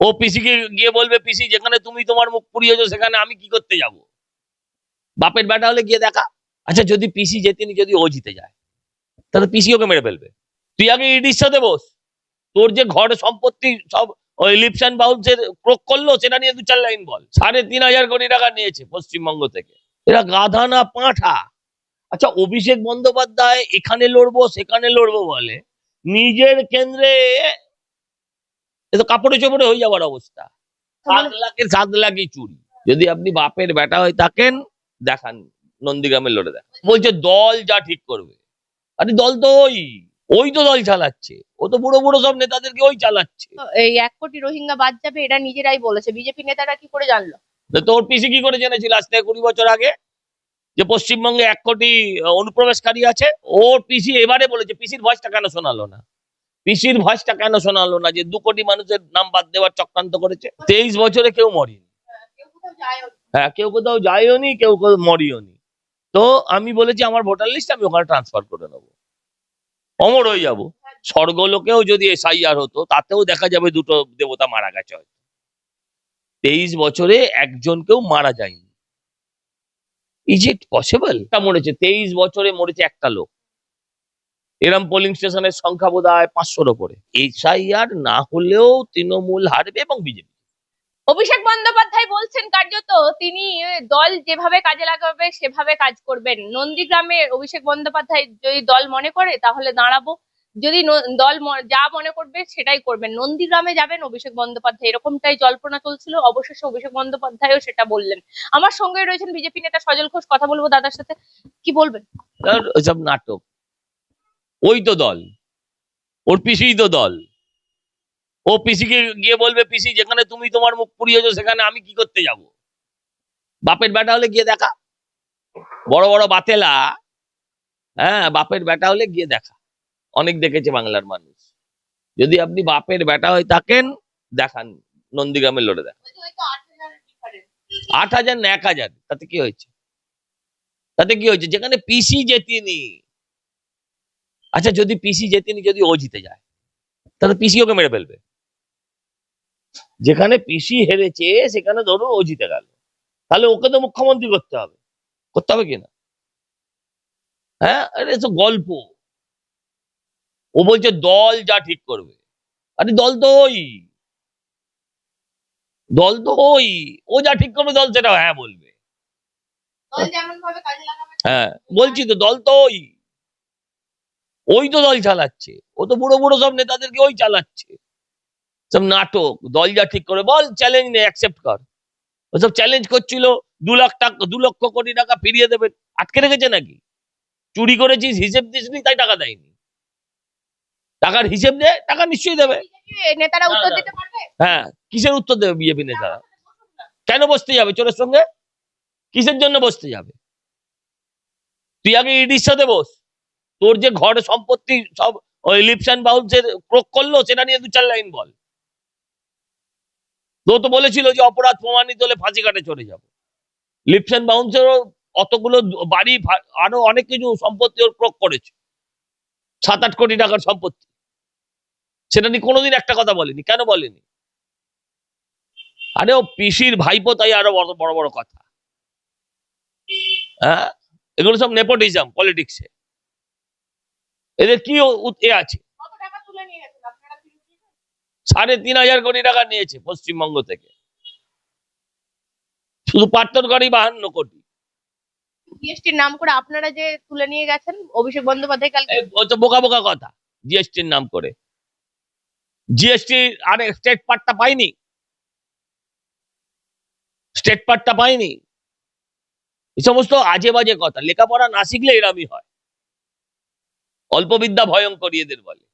ও পিসিকে গিয়ে বলবে, পিসি, যেখানে তুমি তোমার মুখ পুড়িয়েছো, সেখানে আমি কি করতে যাব? বাপের বেটা হলে গিয়ে দেখা। আচ্ছা যদি পিসি জেতেনি যদি ও জিতে যায়, তাহলে পিসি ওকে মেরে ফেলবে। তুই আগে ইডির সাথে বস। তোর যে ঘর সম্পত্তি সব ওই লিপস অ্যান্ড বাউন্সের ক্রোক করল, সেটা নিয়ে দু চার লাইন বল। সাড়ে তিন হাজার কোটি টাকা নিয়েছে পশ্চিমবঙ্গ থেকে। এরা গাধা না পাঁঠা। আচ্ছা অভিষেক বন্দ্যোপাধ্যায় এখানে লড়বো, সেখানে লড়বো বলে। নিজের কেন্দ্রে এ তো কাপড়ে চোপড়ে হয়ে যাওয়ার অবস্থা। সাত লাখের সাত লাখই চুরি। যদি আপনি বাপের বেটা হয়ে থাকেন দেখান নন্দীগ্রামের লড়ে দেখ বলছে দল যা ঠিক করবে। আরে দল তো ওই ওই তো দল চালাচ্ছে। ও তো বুড়ো বুড়ো সব নেতাদেরকে ওই চালাচ্ছে। এই এক কোটি রোহিঙ্গা বাদ যাবে এটা নিজেরাই বলেছে। বিজেপি নেতারা কি করে জানলো? তোর পিসি কি করে জেনেছিল আজ থেকে কুড়ি বছর আগে? যে পশ্চিমবঙ্গে এক কোটি অনুপ্রবেশকারী আছে? ওর পিসি এবারে বলেছে পিসির ভয়েসটা কেন শোনালো না? পিসির ভয়েসটা কেন শোনালো না যে দু কোটি মানুষের নাম বাদ দেওয়ার চক্রান্ত করেছে? তেইশ বছরে কেউ মরেনি। হ্যাঁ কেউ কোথাও যায়ও নি কেউ কোথাও মরিও নি তো আমি বলেছি, আমার ভোটার লিস্ট আমি ওখানে ট্রান্সফার করে নেব। অমর হয়ে যাব। স্বর্গলোকেও যদি এসআইআর হতো, তাতেও দেখা যাবে দুটো দেবতা মারা গেছে হয়তো। তেইশ বছরে একজন কেউ মারা যায়নি। ইজ ইট পসিবল মরেছে, তেইশ বছরে মরেছে একটা লোক। এরম পোলিং স্টেশনের সংখ্যা বোধ হয় পাঁচশোর ওপরে। এসআইআর না হলেও তৃণমূল হারবে এবং বিজেপি। অভিষেক বন্দ্যোপাধ্যায় বলছেন কার্যত তিনি দল যেভাবে কাজে লাগাবে সেভাবে কাজ করবেন। নন্দীগ্রামে অভিষেক বন্দ্যোপাধ্যায় যদি দল মনে করে তাহলে দাঁড়াবো। যদি দল যা মনে করবে সেটাই করবেন। নন্দীগ্রামে যাবেন অভিষেক বন্দ্যোপাধ্যায় এরকমটাই জল্পনা চলছিল। অবশেষে অভিষেক বন্দ্যোপাধ্যায়ও সেটা বললেন। আমার সঙ্গে রয়েছেন বিজেপি নেতা সজল ঘোষ কথা বলব দাদার সাথে। কি বলবেন? ওইসব নাটক। ওই তো দল। ওর পিসিই তো দল। ও পিসিকে গিয়ে বলবে পিসি যেখানে তুমি তোমার মুখ পুড়িয়েছো সেখানে আমি কি করতে যাব? বাপের বেটা হলে গিয়ে দেখা। বড় বড় বাতেলা হ্যাঁ বাপের বেটা হলে গিয়ে দেখা। অনেক দেখেছে বাংলার মানুষ। যদি আপনি বাপের বেটা হয়ে থাকেন দেখান। নন্দীগ্রামের লড়ে দেখান। আট হাজার না এক হাজার। তাতে কি হয়েছে? তাতে কি হয়েছে? যেখানে পিসি জেতেনি আচ্ছা যদি পিসি জেতেনি যদি ও জিতে যায় তাহলে পিসি ওকে মেরে ফেলবে। যেখানে পিসি হেরেছে সেখানে ধরুন ও জিতে গেল। তাহলে ওকে তো মুখ্যমন্ত্রী করতে হবে। করতে হবে কিনা হ্যাঁ আরে তো গল্প। ও বলছে দল যা ঠিক করবে। আরে দল তো ওই। দল তো ওই। ও যা ঠিক করবে দল সেটা হ্যাঁ বলবে। হ্যাঁ বলছি তো দল তো ওই। ওই তো দল চালাচ্ছে। ও তো বুড়ো বুড়ো সব নেতাদেরকে ওই চালাচ্ছে। সব নাটক দল যা ঠিক করে বল চ্যালেঞ্জ নেই অ্যাকসেপ্ট কর। ওসব চ্যালেঞ্জ করছিল দু লাখ টাকা দু লক্ষ কোটি টাকা ফিরিয়ে দেবে। আটকে রেখেছে নাকি? চুরি করেছিস হিসেব দিসনি তাই টাকা দেয়নি। টাকার হিসেব দে টাকা নিশ্চয়ই দেবে। নেতারা উত্তর না, না। দিতে পারবে? হ্যাঁ কিসের উত্তর দেবে বিজেপি নেতারা? কেন বসতে যাবে চোরের সঙ্গে? কিসের জন্য বসতে যাবে? তুই আগে ইডির সাথে বস। তোর যে ঘর সম্পত্তি সব ওই লিপস অ্যান্ড বাউন্সের ক্রোক করল, সেটা নিয়ে দু চার লাইন বল। তো তো বলেছিল যে অপরাধ প্রমাণিত হলে ফাঁসি কাটে চলে যাব। লিপস অ্যান্ড বাউন্সেরও অতগুলো বাড়ি আরও অনেক কিছু সম্পত্তি ওর ক্রোক করেছে। সাত আট কোটি টাকার সম্পত্তি। সেটা নিয়ে কোনোদিন একটা কথা বলেনি। কেন বলেনি? আরে ও পিসির ভাইপো তাই আরও বড় বড় কথা। হ্যাঁ? এগুলো সব নেপোটিজম পলিটিক্সে এদের কি এ আছে? সাড়ে তিন হাজার কোটি টাকা নিয়েছে পশ্চিমবঙ্গ থেকে। শুধু পাট্টনকারী বাহান্ন কোটি। জিএসটির নাম করে আপনারা যে তুলে নিয়ে গেছেন অভিষেক বন্দ্যোপাধ্যায় কালকে বোকা বোকা কথা জিএসটির নাম করে। জিএসটি আরে স্টেট পার্টটা পাইনি স্টেট পার্টটা পাইনি এই সমস্ত আজে বাজে কথা। লেখাপড়া না শিখলে এরমই হয়। অল্প বিদ্যা ভয়ঙ্কর এদের বলে।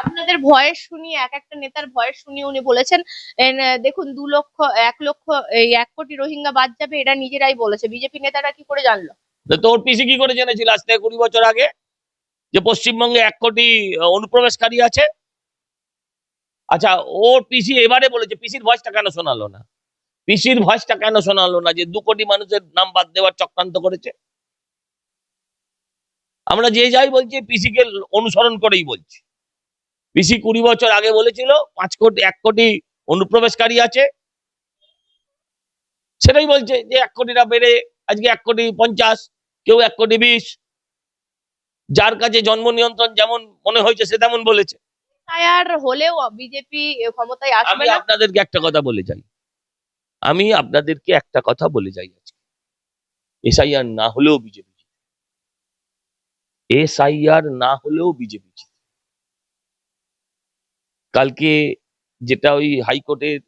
আপনাদের ভয়েস শুনিয়ে এক একটা নেতার ভয়েস শুনিয়ে উনি বলেছেন দেখুন দু লক্ষ এক লক্ষ এই এক কোটি রোহিঙ্গা বাদ যাবে এটা নিজেরাই বলেছে। বিজেপি নেতারা কি করে জানলো? তোর পিসি কি করে জেনেছিল আজ থেকে কুড়ি বছর আগে? যে পশ্চিমবঙ্গে এক কোটি অনুপ্রবেশকারী আছে? আচ্ছা ওর পিসি এবারে বলেছে পিসির ভয়েসটা কেন শোনালো না? পিসির ভয়েসটা কেন শোনালো না যে দু কোটি মানুষের নাম বাদ দেওয়ার চক্রান্ত করেছে? আমরা যে যাই বলছি পিসিকে অনুসরণ করেই বলছি। পিসি কুড়ি বছর আগে বলেছিল পাঁচ কোটি এক কোটি অনুপ্রবেশকারী আছে। সেটাই বলছে যে এক কোটিটা বেড়ে আজকে এক কোটি পঞ্চাশ কেউ এক কোটি বিশ। যার কাছে জন্ম নিয়ন্ত্রণ যেমন মনে হয়েছে সে তেমন বলেছে। হলেও বিজেপি ক্ষমতায় আসবে আমি আপনাদেরকে একটা কথা বলে যাই। আমি আপনাদেরকে একটা কথা বলে যাই আজকে। এসআইআর না হলেও বিজেপি এসআইআর না হলেও বিজেপি কালকে যেটা ওই হাইকোর্টের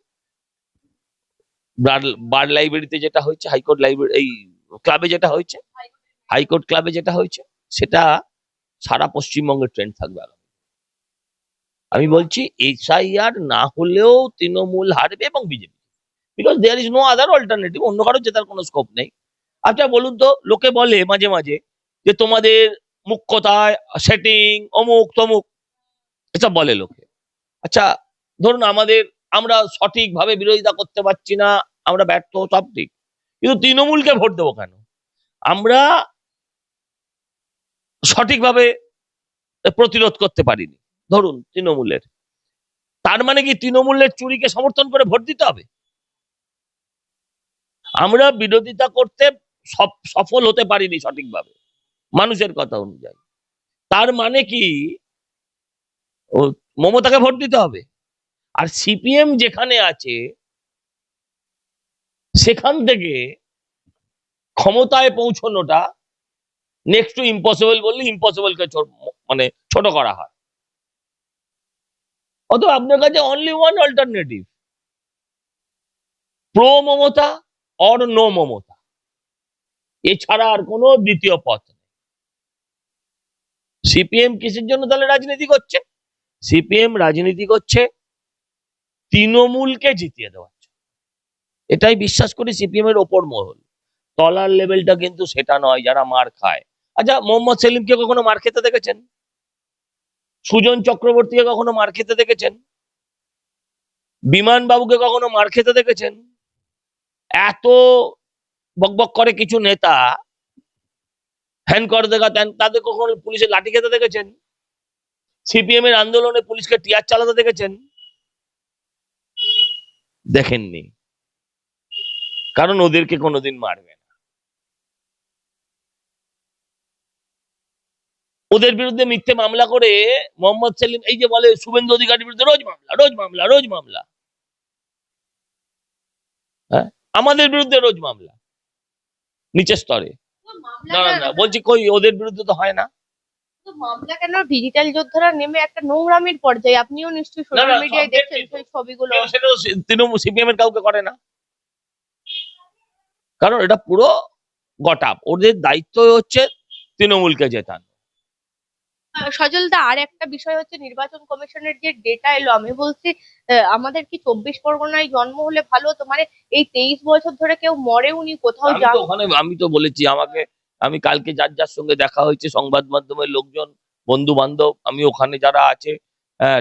বার লাইব্রেরিতে যেটা হয়েছে, হাইকোর্ট লাইব্রেরি এই ক্লাবে যেটা হয়েছে, হাইকোর্ট ক্লাবে যেটা হয়েছে, সেটা সারা পশ্চিমবঙ্গের ট্রেন্ড থাকবে আমি বলছি, এসআইআর না হলেও তৃণমূল হারবে এবং BJP because there is no other alternative অন্য কারও জেতার কোনো স্কোপ নেই। আচ্ছা বলুন তো, লোকে বলে মাঝে মাঝে যে তোমাদের মুখ কোথায় সেটিং অমুক, তমুক। এসব বলে লোকে। আচ্ছা ধরুন আমাদের, আমরা সঠিকভাবে বিরোধিতা করতে পারছি না, আমরা ব্যর্থ, সব ঠিক। কিন্তু তৃণমূলকে ভোট দেবো কেন? আমরা সঠিকভাবে প্রতিরোধ করতে পারিনি, ধরুন তৃণমূলের। তার মানে কি তৃণমূলের চুরিকে সমর্থন করে ভোট দিতে হবে? আমরা বিরোধিতা করতে সফ- সফল হতে পারিনি সঠিকভাবে। মানুষের কথা অনুযায়ী। তার মানে কি? মমতাকে ভোট দিতে হবে। আর সিপিএম যেখানে আছে, সেখান থেকে ক্ষমতায় পৌঁছানোটা নেক্সট টু ইম্পসিবল বললে ইম্পসিবলকে মানে ছোট করা হয়। অথবা আপনার কাছে only one alternative pro Mamata or no Mamata. এছাড়া আর কোনো দ্বিতীয় পথ সিপিএম কিসের জন্য তাহলে রাজনীতি করছে? সিপিএম রাজনীতি করছে তৃণমূলকে জিতিয়ে দেওয়ার জন্য। এটাই বিশ্বাস করি সিপিএম এর ওপর মহল। তলার লেভেলটা কিন্তু সেটা নয়, যারা মার খায়। আচ্ছা মোহাম্মদ সেলিমকে কখনো মার খেতে দেখেছেন? সুজন চক্রবর্তীকে কখনো মার খেতে দেখেছেন? বিমান বাবুকে কখনো মার খেতে দেখেছেন? এত বকবক করে কিছু নেতা হ্যান করে দেখা তাদের কখনো পুলিশের লাঠি খেতে দেখেছেন? সিপিএম এর আন্দোলনে পুলিশকে টিয়ার চালাতে দেখেছেন? দেখেননি। কারণ ওদেরকে কোনোদিন মারবে না। ওদের বিরুদ্ধে মিথ্যে মামলা করে মোহাম্মদ সেলিম, এই যে বলে শুভেন্দু অধিকারীর বিরুদ্ধে রোজ মামলা রোজ মামলা রোজ মামলা। হ্যাঁ? আমাদের বিরুদ্ধে রোজ মামলা। নিচের স্তরে। না বলছি কই ওদের বিরুদ্ধে তো হয় না। মামলা কেন? ডিজিটাল যোদ্ধারা নেমে একটা নোংরামির পর্যায়ে আপনিও নিশ্চয়ই না, সোশ্যাল মিডিয়ায় দেখছেন সেই ছবিগুলো। সেটা তৃণমূল সিপিএম এর কাউকে করে না। কারণ এটা পুরো গটাপ ওদের দায়িত্ব হচ্ছে তৃণমূলকে জেতানো। সজলদা আর একটা বিষয় হচ্ছে নির্বাচন কমিশনের যে ডেটা এলো আমি বলছি আমাদের কি চব্বিশ পরগনায় জন্ম হলে ভালো হতো? মানে এই তেইশ বছর ধরে কেউ মরেওনি কোথাও আমি যান ওখানে আমি তো বলেছি আমাকে আমি কালকে যার যার সঙ্গে দেখা হয়েছে সংবাদ মাধ্যমের লোকজন বন্ধু বান্ধব আমি ওখানে যারা আছে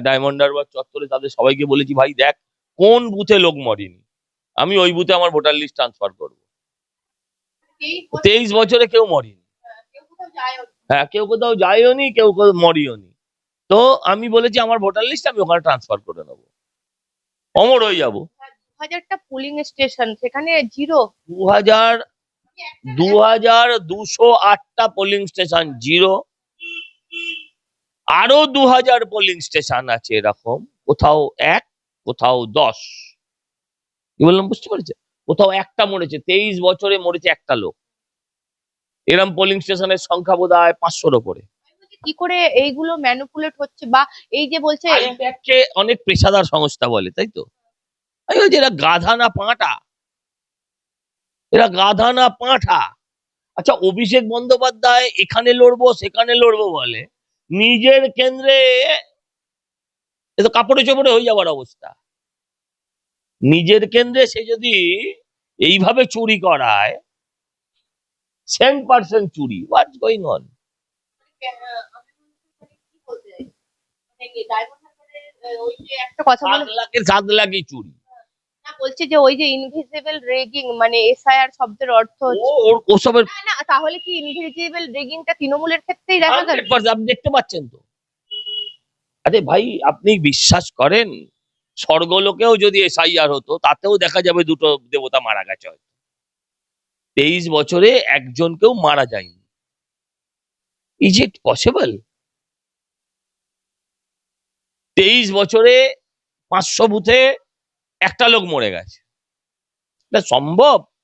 ডায়মন্ড হারবার চত্বরে তাদের সবাইকে বলেছি ভাই দেখ কোন বুথে লোক মরেনি? আমি ওই বুথে আমার ভোটার লিস্ট ট্রান্সফার করব। তেইশ বছরে কেউ মরেনি। কেউ কোথাও যায়ও হ্যাঁ কেউ কোথাও যায়ও নি কেউ কোথাও মরিও নি। তো আমি বলেছি আমার ভোটার লিস্ট আমি ওখানে ট্রান্সফার করে নেব। অমর হয়ে যাব। হাজারটা পুলিং স্টেশন সেখানে জিরো দু হাজার দু হাজার দুশো আটটা পোলিং স্টেশন জিরো আরও দু হাজার পোলিং স্টেশন আছে এরকম। কোথাও এক কোথাও দশ। কি বললাম বুঝতে পেরেছে কোথাও একটা মরেছে তেইশ বছরে মরেছে একটা লোক। এরম পোলিং স্টেশনের সংখ্যা বোধ হয় পাঁচশোর ওপরে। কি করে এইগুলো ম্যানুপুলেট হচ্ছে বা এই যে বলছে অনেক পেশাদার সংস্থা বলে তাই তো? এরা গাধা না পাঁঠা এরা গাধা না পাঁঠা? আচ্ছা অভিষেক বন্দ্যোপাধ্যায় এখানে লড়বো সেখানে লড়বো বলে। নিজের কেন্দ্রে এ তো কাপড়ে চোপড়ে হয়ে যাওয়ার অবস্থা। নিজের কেন্দ্রে সে যদি এইভাবে চুরি করায় সেন্ট পার্সেন্ট চুরি হোয়াটস গোয়িং অন সাত লাখই চুরি। বলছে যে ওই যে ইনভিজিবল রেগিং মানে এসআইআর শব্দের অর্থ ওসবের না তাহলে কি ইনভিজিবল রেগিংটা তৃণমূলের ক্ষেত্রেই দেখা গেল 100% আপনি দেখতে পাচ্ছেন তো? আরে ভাই আপনি বিশ্বাস করেন? স্বর্গলোকেও যদি এসআইআর হতো তাতেও দেখা যাবে দুটো দেবতা মারা গেছে হয়তো। তেইশ বছরে একজন একজনকেও মারা যায়নি। ইজ ইট পসিবল তেইশ বছরে পাঁচশো বুথে একটা লোক মরে গেছে। এটা সম্ভব?